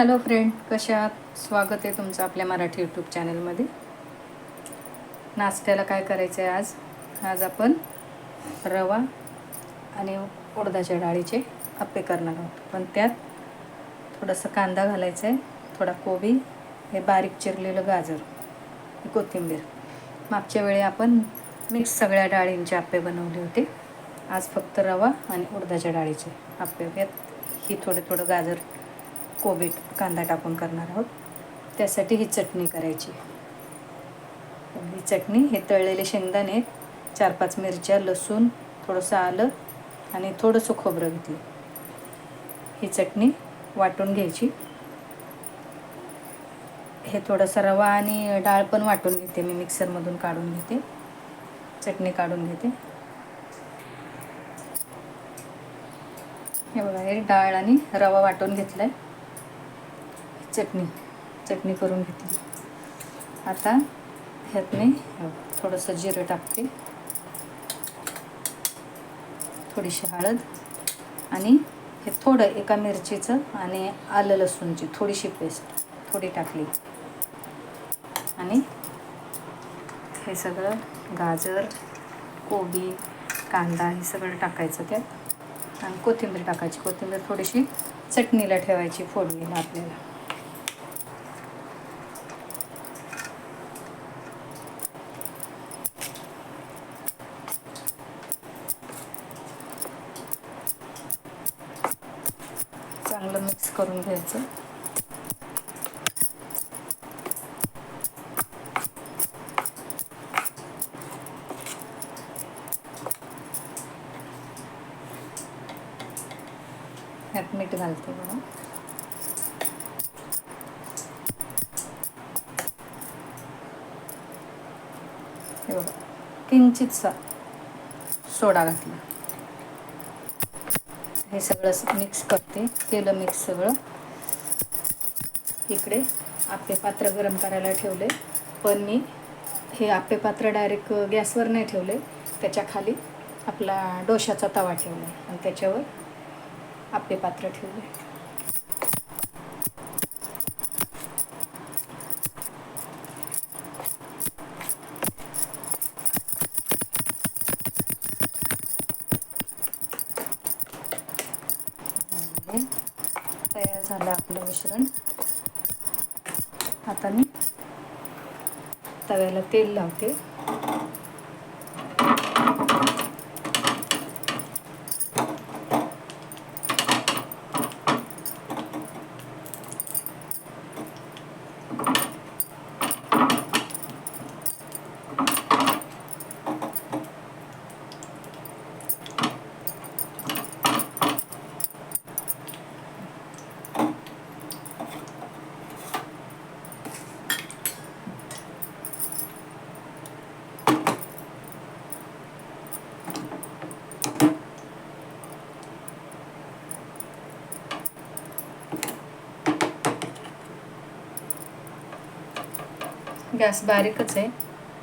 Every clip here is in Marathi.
हॅलो फ्रेंड कशा आहात स्वागत आहे तुमचं आपल्या मराठी यूट्यूब चॅनलमध्ये नाश्त्याला काय करायचं आहे आज? आज आपण रवा आणि उडदाच्या डाळीचे अप्पे करणार आहोत. पण त्यात थोडंसं कांदा घालायचा आहे थोडा कोबी हे बारीक चिरलेलं गाजर कोथिंबीर. मागच्या वेळी आपण मिक्स सगळ्या डाळींचे आप्पे बनवले होते. आज फक्त रवा आणि उडदाच्या डाळीचे आप्पे. यात ही थोडं थोडं गाजर कोबीट कांदा टाकून करणार आहोत. त्यासाठी ही चटणी करायची ही चटणी हे तळलेले शेंगदाणे चार पाच मिरच्या लसूण थोडंसं आलं आणि थोडंसं खोबरं घेतलं. ही चटणी वाटून घ्यायची. हे थोडंसं रवा आणि डाळ पण वाटून घेते. मी मिक्सरमधून काढून घेते. चटणी काढून घेते. हे बघा हे डाळ आणि रवा वाटून घेतला आहे चटणी चटणी करून घेतली आता ह्यात मी थोडंसं जिरं टाकते. थोडीशी हळद आणि हे थोडं एका मिरचीचं आणि आलं लसूणची थोडीशी पेस्ट थोडी टाकली. आणि हे सगळं गाजर कोबी कांदा हे सगळं टाकायचं त्यात. आणि कोथिंबीर टाकायची. कोथिंबीर थोडीशी चटणीला ठेवायची फोडणीला आपल्याला. चांगलं मिक्स करून घ्यायचं ह्यात मीठ घालते बघा हे बघा किंचितसा सोडा घातला हे सगळं मिक्स करते. केलं मिक्स सगळं. इकडे आपे पात्र गरम करायला ठेवले. पण मी हे आपे पात्र डायरेक्ट गॅसवर नाही ठेवले. त्याच्याखाली आपला डोशाचा तवा ठेवला. आहे आणि त्याच्यावर आपे पात्र ठेवले. तयार झालं आपलं मिश्रण. आता मी तव्याला तेल लावते. गॅस बारीकच आहे.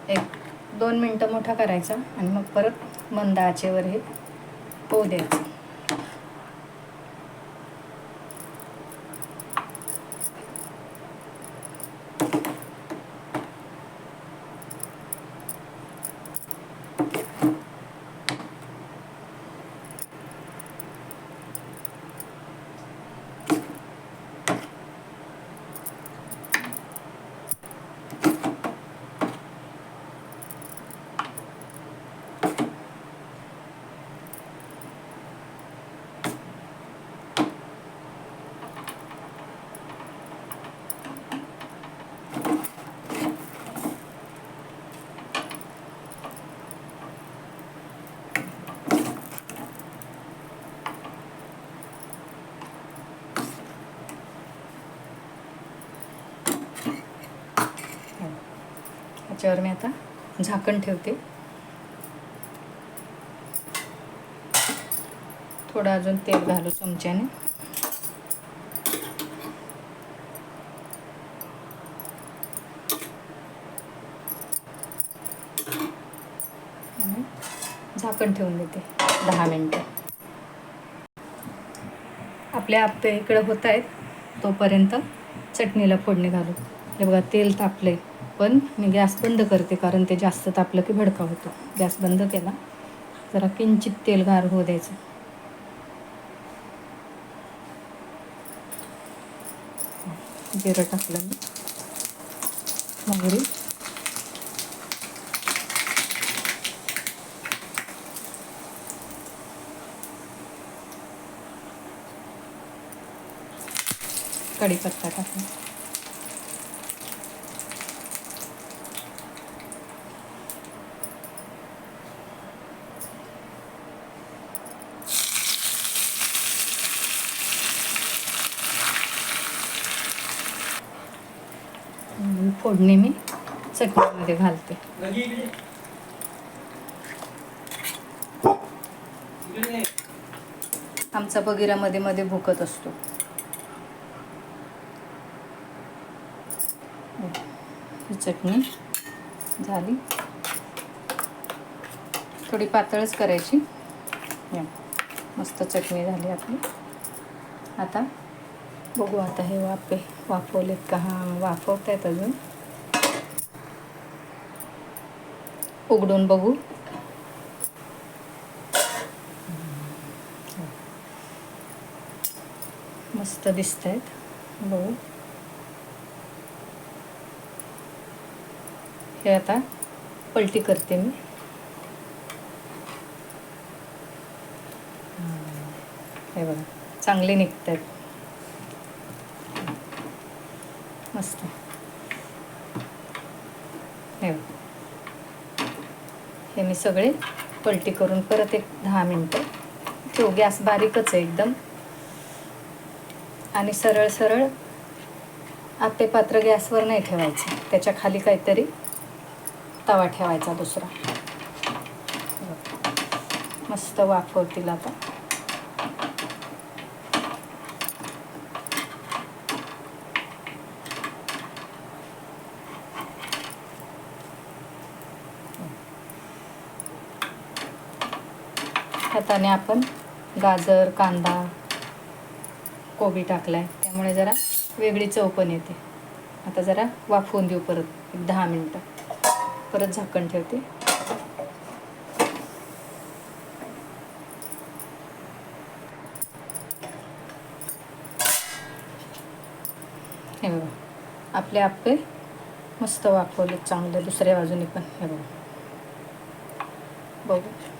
एक दोन मिनटं मोठा करायचा आणि मग परत मंद आचेवर हे होऊ द्यायचं. याच्यावर मी आता झाकण ठेवते. थोडं अजून तेल घालू चमच्याने. झाकण ठेवून देते दहा मिनटं. आपले आप्पे इकडं होत आहेत तोपर्यंत चटणीला फोडणी घालू. हे बघा तेल तापले पण मी गॅस बंद करते कारण ते जास्त तापलं की भडका होतो. गॅस बंद केला जरा किंचित तेल गार होऊ द्यायचं. जिरं टाकलं मी मोहरी. कढीपत्ता टाकला आणि फोडणी मी चटणीमध्ये घालते. आमचा बगिरा मध्ये मध्ये भुकत असतो. ही चटणी झाली. थोडी पातळच करायची. मस्त चटणी झाली आपली. आता बघू आता हे वाफे वाफवलेत का? हां वाफवत आहेत अजून. उघडून बघू. मस्त दिसत आहेत बघू. हे आता पलटी करते मी. हे बघा चांगले निघत आहेत मस्त. हे बघा. हे मी सगळे पलटी करून परत एक दहा मिनटं ठेवू. गॅस बारीकच आहे एकदम. आणि सरळ सरळ आपे पात्र गॅसवर नाही ठेवायचं. त्याच्याखाली काहीतरी तवा ठेवायचा दुसरा. मस्त वाफवतील आता. हाताने आपण गाजर कांदा कोबी टाकलाय. त्यामुळे जरा वेगळी चव पण येते. आता जरा वाफवून देऊ परत एक दहा मिनटं. परत झाकण ठेवते. हे बघा आपले आपले मस्त वाफवले चांगले दुसऱ्या बाजूने पण. हे बघा. बघू.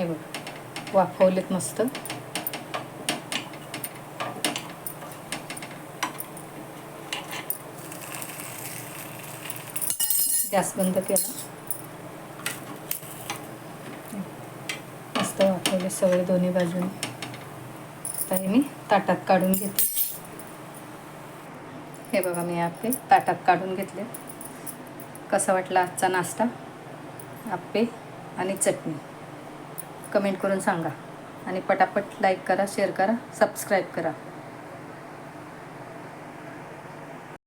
हे बघ वाफवलेत मस्त. गॅस बंद केला. मस्त वाफवले सगळे दोन्ही बाजूने. आता हे मी ताटात काढून घेते. हे बघा मी आपे ताटात काढून घेतले. कसा वाटला आजचा नाश्ता? आप्पे आणि चटणी. कमेंट करून सांगा. आणि पटापट लाईक करा शेअर करा सबस्क्राईब करा.